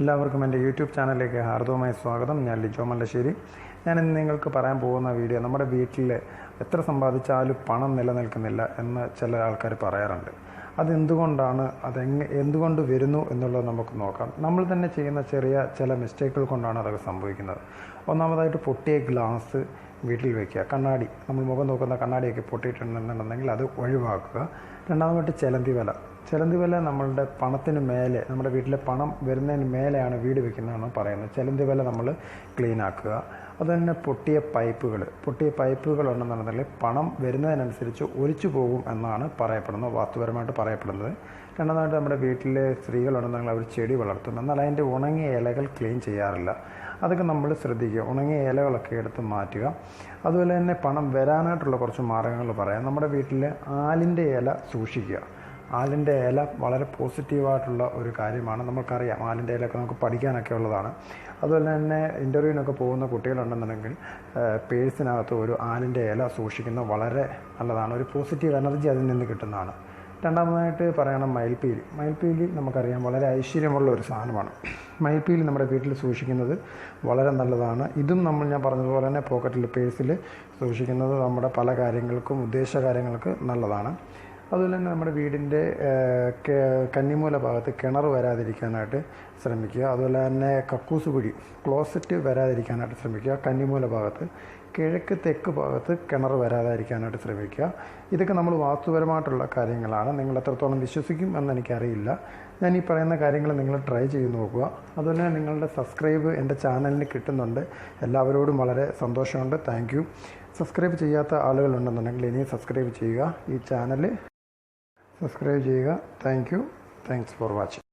എല്ലാവർക്കും എന്റെ യൂട്യൂബ് ചാനലിലേക്ക് ഹാർദവുമായി സ്വാഗതം. ഞാൻ ലിജോ മല്ലശ്ശേരി. ഞാൻ ഇന്ന് നിങ്ങൾക്ക് പറയാൻ പോകുന്ന വീഡിയോ നമ്മുടെ വീട്ടിൽ എത്ര സമ്പാദിച്ചാലും പണം നിലനിൽക്കുന്നില്ല എന്ന് ചില ആൾക്കാർ പറയാറുണ്ട്. അതെന്തുകൊണ്ടാണ് അതെങ്ങ എന്തുകൊണ്ട് വരുന്നു എന്നുള്ളത് നമുക്ക് നോക്കാം. നമ്മൾ തന്നെ ചെയ്യുന്ന ചെറിയ ചില മിസ്റ്റേക്കുകൾ കൊണ്ടാണ് അതൊക്കെ സംഭവിക്കുന്നത്. ഒന്നാമതായിട്ട് പൊട്ടിയ ഗ്ലാസ് വീട്ടിൽ വയ്ക്കുക കണ്ണാടി നമ്മൾ മുഖം നോക്കുന്ന കണ്ണാടിയൊക്കെ പൊട്ടിയിട്ടുണ്ടെന്നുണ്ടെങ്കിൽ അത് ഒഴിവാക്കുക. രണ്ടാമതായിട്ട് ചെലന്തി വല. ചിലന്തി വല നമ്മളുടെ പണത്തിന് മേലെ നമ്മുടെ വീട്ടിലെ പണം വരുന്നതിന് മേലെയാണ് വീട് വെക്കുന്നതെന്ന് പറയുന്നത്. ചിലന്തി വല നമ്മൾ ക്ലീൻ ആക്കുക. അതുതന്നെ പൊട്ടിയ പൈപ്പുകൾ പൊട്ടിയ പൈപ്പുകൾ ഉണ്ടെന്നുണ്ടെങ്കിൽ പണം വരുന്നതിനനുസരിച്ച് ഒലിച്ചു പോകും എന്നാണ് പറയപ്പെടുന്നത് വാസ്തുപരമായിട്ട് പറയപ്പെടുന്നത്. രണ്ടാമതായിട്ട് നമ്മുടെ വീട്ടിലെ സ്ത്രീകളുണ്ടെന്നുണ്ടെങ്കിൽ അവർ ചെടി വളർത്തും. എന്നാൽ അതിന്റെ ഉണങ്ങിയ ഇലകൾ ക്ലീൻ ചെയ്യാറില്ല. അതൊക്കെ നമ്മൾ ശ്രദ്ധിക്കുക. ഉണങ്ങിയ ഇലകളൊക്കെ എടുത്ത് മാറ്റുക. അതുപോലെ തന്നെ പണം വരാനായിട്ടുള്ള കുറച്ച് മാർഗങ്ങൾ പറയാം. നമ്മുടെ വീട്ടിൽ ആലിന്റെ ഇല സൂക്ഷിക്കുക. ആലിന്റെ ഇല വളരെ പോസിറ്റീവായിട്ടുള്ള ഒരു കാര്യമാണ്. നമുക്കറിയാം ആലിന്റെ ഇലയൊക്കെ നമുക്ക് പഠിക്കാനൊക്കെ ഉള്ളതാണ്. അതുപോലെ തന്നെ ഇന്റർവ്യൂവിനൊക്കെ പോകുന്ന കുട്ടികളുണ്ടെന്നുണ്ടെങ്കിൽ പേഴ്സിനകത്ത് ഒരു ആലിന്റെ ഇല സൂക്ഷിക്കുന്നത് വളരെ നല്ലതാണ്. ഒരു പോസിറ്റീവ് എനർജി അതിൽ നിന്ന് കിട്ടുന്നതാണ്. രണ്ടാമതായിട്ട് പറയണം മയിൽപ്പീലി. മയിൽപ്പീലി നമുക്കറിയാം വളരെ ഐശ്വര്യമുള്ള ഒരു സാധനമാണ്. മയിൽപ്പീലി നമ്മുടെ വീട്ടിൽ സൂക്ഷിക്കുന്നത് വളരെ നല്ലതാണ്. ഇതും നമ്മൾ ഞാൻ പറഞ്ഞതുപോലെ തന്നെ പോക്കറ്റിൽ പേഴ്സിൽ സൂക്ഷിക്കുന്നത് നമ്മുടെ പല കാര്യങ്ങൾക്കും ഉദ്ദേശ കാര്യങ്ങൾക്ക് നല്ലതാണ്. അതുപോലെ തന്നെ നമ്മുടെ വീടിന്റെ കന്നിമൂല ഭാഗത്ത് കിണർ വരാതിരിക്കാനായിട്ട് ശ്രമിക്കുക. അതുപോലെ തന്നെ കക്കൂസ് കുഴി ക്ലോസറ്റ് വരാതിരിക്കാനായിട്ട് ശ്രമിക്കുക. കന്നിമൂല ഭാഗത്ത് കിഴക്ക് തെക്ക് ഭാഗത്ത് കിണർ വരാതിരിക്കാനായിട്ട് ശ്രമിക്കുക. ഇതൊക്കെ നമ്മൾ വാസ്തുപരമായിട്ടുള്ള കാര്യങ്ങളാണ്. നിങ്ങൾ എത്രത്തോളം വിശ്വസിക്കും എന്ന് എനിക്കറിയില്ല. ഞാൻ ഈ പറയുന്ന കാര്യങ്ങൾ നിങ്ങൾ ട്രൈ ചെയ്ത് നോക്കുക. അതുപോലെ തന്നെ നിങ്ങളുടെ സബ്സ്ക്രൈബ് എന്റെ ചാനലിന് കിട്ടുന്നുണ്ട്. എല്ലാവരോടും വളരെ സന്തോഷമുണ്ട്. താങ്ക് സബ്സ്ക്രൈബ് ചെയ്യാത്ത ആളുകളുണ്ടെന്നുണ്ടെങ്കിൽ ഇനിയും സബ്സ്ക്രൈബ് ചെയ്യുക. ഈ ചാനൽ സബ്സ്ക്രൈബ് ചെയ്യുക. Thank you thanks for watching